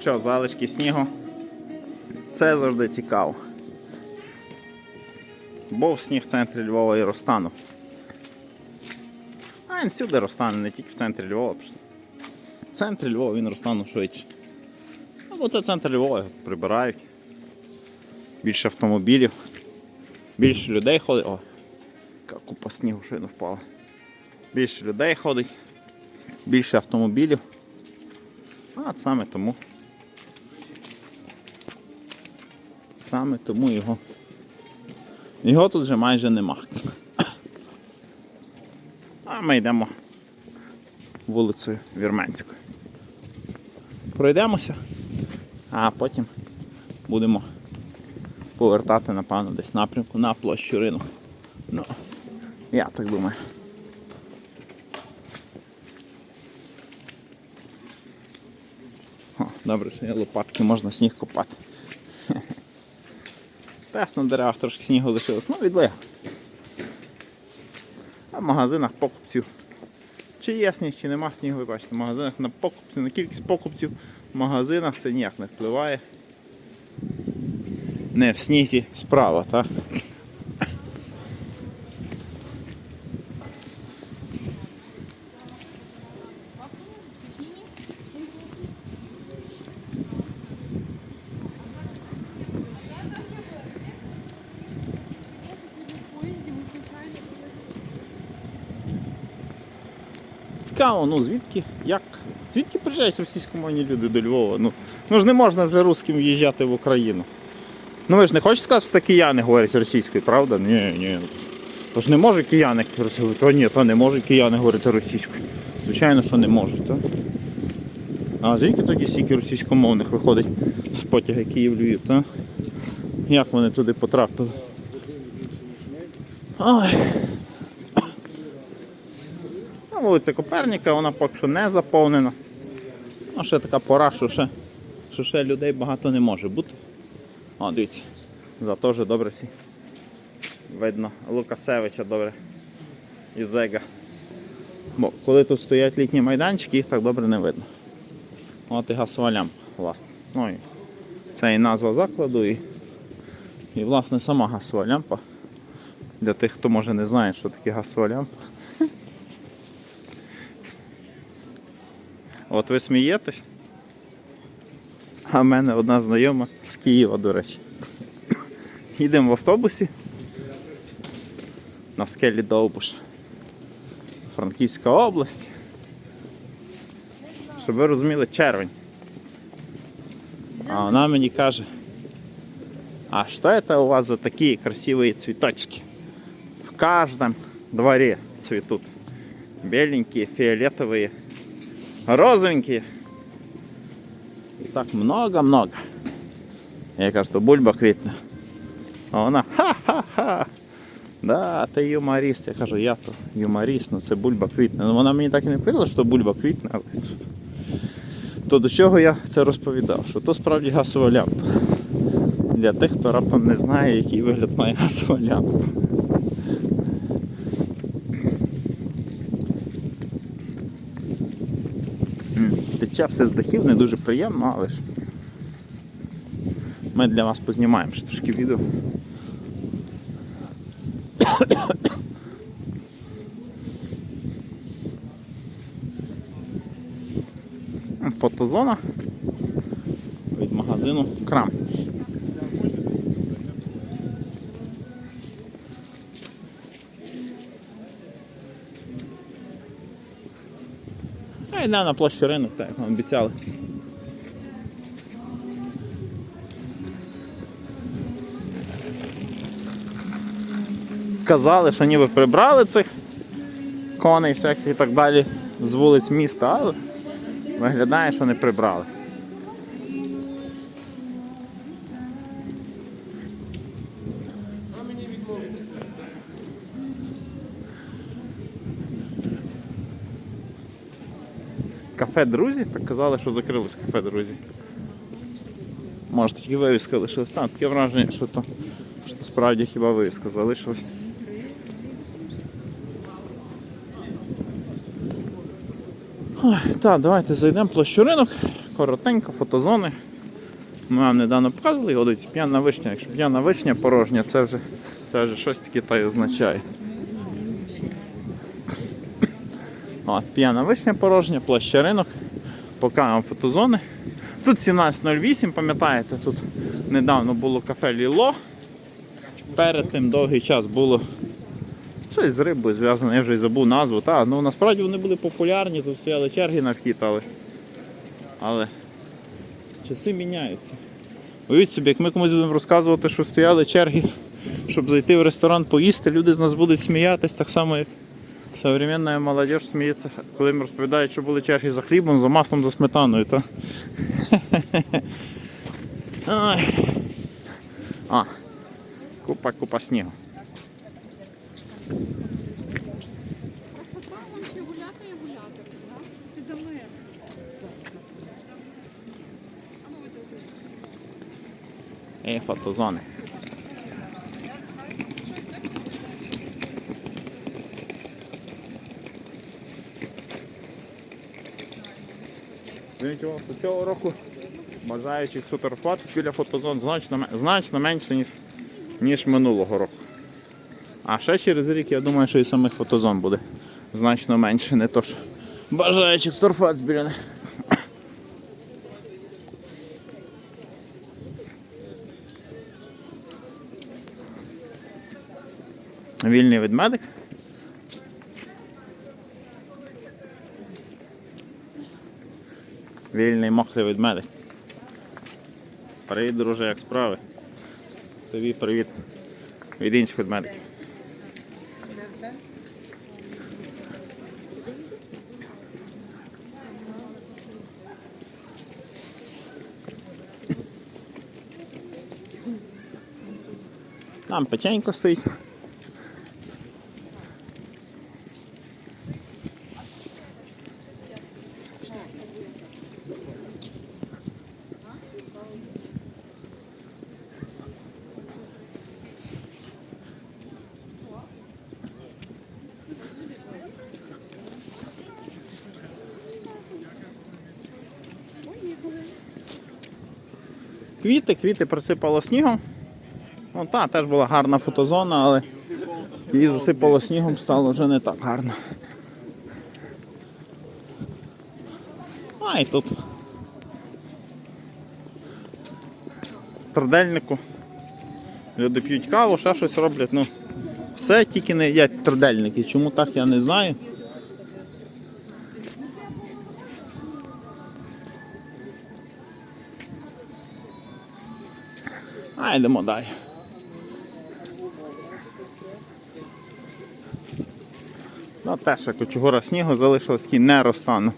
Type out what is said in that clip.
Що, залишки снігу? Це завжди цікаво. Був сніг в центрі Львова і розтанув. А він всюди розтане, не тільки в центрі Львова. В центрі Львова він розтанув швидше. Або це центр Львова, прибирають. Більше автомобілів, більше людей ходить. О, яка купа снігу щойно впала. Більше людей ходить, більше автомобілів. А саме тому. Саме тому його. Його тут вже майже нема. А ми йдемо вулицею Вірменською. Пройдемося, а потім будемо повертати, напевно, десь напрямку на площу ринок. Ну, я так думаю. О, добре, що є лопатки, можна сніг копати. Теж на деревах трошки снігу лишилось. Ну, відлига. А в магазинах покупців. Чи є сніг, чи нема снігу, ви бачите, в магазинах на покупці, на кількість покупців в магазинах це ніяк не впливає. Не в снізі справа, так? Цікаво, ну звідки, як? Звідки приїжджають російськомовні люди до Львова? Ну, ну ж не можна вже русським в'їжджати в Україну. Ну ви ж не хочете сказати, що це кияни говорять російською, правда? Ні, ні. То ж не можуть кияни російською. То ні, то не можуть кияни говорити російською. Звичайно, що не можуть, так? А звідки тоді стільки російськомовних виходить з потяга Київ-Львів, так? Як вони туди потрапили? Ой. А вулиця Коперніка, вона поки що не заповнена. Ну, ще така пора, що ще, що ще людей багато не може бути. О, дивіться, зато вже добре всі. Видно Лукасевича добре. І Зега. Бо коли тут стоять літні майданчики, їх так добре не видно. От і газова лямпа, власне. Ну, і це і назва закладу, і, і власне сама газова лямпа. Для тих, хто може не знає, що таке газова лямпа. От ви смієтесь? А в мене одна знайома з Києва, до речі. Їдемо в автобусі на скелі Довбуш. Франківська область. Щоб ви розуміли, червень. А вона мені каже, а что это у вас за такие красивые цветочки? В каждом дворе цветут. Беленькие, фиолетовые, розовенькие. І так много-много. Я кажу, то бульба квітне. А вона ха-ха-ха. Да, ти юморіст. Я кажу, я то юморіст, ну це бульба квітне. Ну вона мені так і не повірила, що бульба квітне, але то до чого я це розповідав? Що то справді газова лямпа. Для тих, хто раптом не знає, який вигляд має газова лямпа. Тече все з дахів, не дуже приємно, але ж ми для вас познімаємо ще трошки відео. Фотозона від магазину Крам. А йде на площу ринок, так як нам обіцяли. Казали, що ніби прибрали цих коней всяких і так далі з вулиць міста, але виглядає, що не прибрали. Кафе Друзі? Так казали, що закрилось кафе Друзі. Може тільки вивіска лишилась. Там таке враження, що то, що справді хіба вивіска залишилась. Так, давайте зайдемо площу ринок. коротенько, фотозони. Ми вам недавно показували його, дивіться, п'яна вишня. Якщо п'яна вишня порожня, це вже, це вже щось таке та й означає. От, п'яна вишня порожня, площа ринок. Покажемо фотозони. Тут 17.08, пам'ятаєте, тут недавно було кафе Ліло. Перед тим довгий час було щось з рибою зв'язане, я вже й забув назву. Та, ну насправді вони були популярні, тут стояли черги на вхід, але, але часи міняються. Уявіть собі, як ми комусь будемо розказувати, що стояли черги, щоб зайти в ресторан поїсти, люди з нас будуть сміятись, так само, як современна молодь сміється, коли їм розповідають, що були черги за хлібом, за маслом, за сметаною. То... А, купа, купа снігу. Красота, вон ще гуляти і гуляти. да? Ти за мною. А ну, ви І фотозони. Цього, року бажаючих сфотографуватися біля фотозон значно, значно менше, ніж, ніж минулого року. А ще через рік я думаю, що і самих фотозон буде значно менше, не то що бажаючих сфотографуватися біля них. Вільний ведмедик. Вільний мокрий ведмедик. Привіт, друже, як справи? Тобі привіт від інших ведмедиків. Там печенько стоїть. Квіти, квіти присипало снігом. Ну, та, теж була гарна фотозона, але її засипало снігом, стало вже не так гарно. А і тут. В трудельнику. Люди п'ють каву, ще щось роблять. Ну, все тільки не їдять трудельники. Чому так, я не знаю. А йдемо далі. Ну, теж як кучугура снігу залишилось і не розтану.